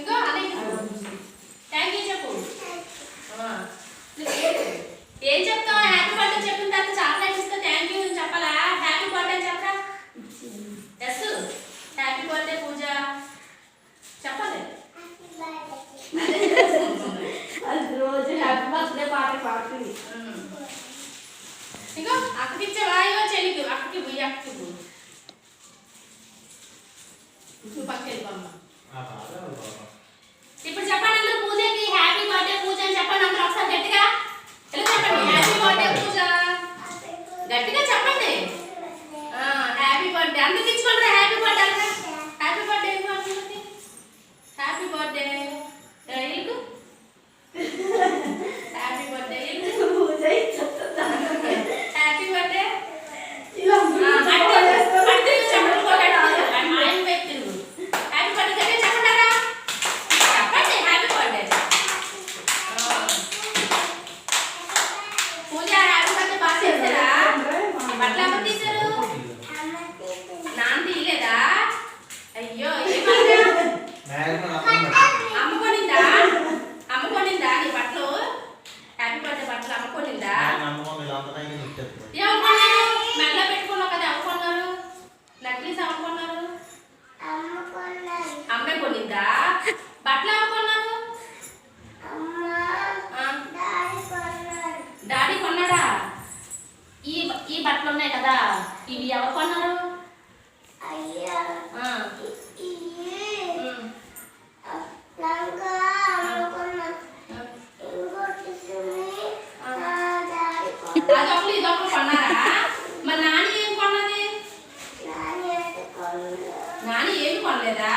ఇగో అదే thank you చెప్పు. ఏం చెప్తావు? హ్యాపీ బర్త్డే చెప్పిన తర్వాత చాక్లెట్ ఇస్తే థ్యాంక్ యూ చెప్పాలా? హ్యాపీ బర్త్డే చెప్పరా? Yes happy birthday Pooja. చెప్పాలి. రోజు హ్యాపీ బర్త్డే పాట పాడుతుంది. ఇగో అక్కకి ఇచ్చావా? ఇగో చెల్లికి అక్కకి అందరికి ఇచ్చుకోండి హ్యాపీ బర్త్డే హ్యాపీ బర్త్డే అందరికి హ్యాపీ బర్త్డే ఇల్లు హ్యాపీ బర్త్డే ఇల్లు పూజ ఇచ్చేస్తుందా? హ్యాపీ బర్త్డే ఇలా అంటే అంటే చెప్పండి ఆయన వ్యక్తి హ్యాపీ బర్త్డే చెప్పండి చెప్పండి happy birthday Pooja happy birthday బాగా చేశారా బట్టలు ఎవరు తీశారు నాన్న తీయలేదా అయ్యో ఏమన్నా అమ్ముకొనిందా అమ్ముకొనిందా నీ బట్టలు కొన్నారు మెల్ల పెట్టుకున్నావు కదా నక్లీస్ అమ్మే కొనిందా? బట్టలు డాడీ కొన్నాడా. ఈ ఈ బట్టలు ఉన్నాయి కదా ఇవి ఎవరు కొన్నారు? అదొకరు ఇదొకరు కొన్నారా? మరి నాని ఏం కొన్నది? నాని ఏమి కొనలేదా?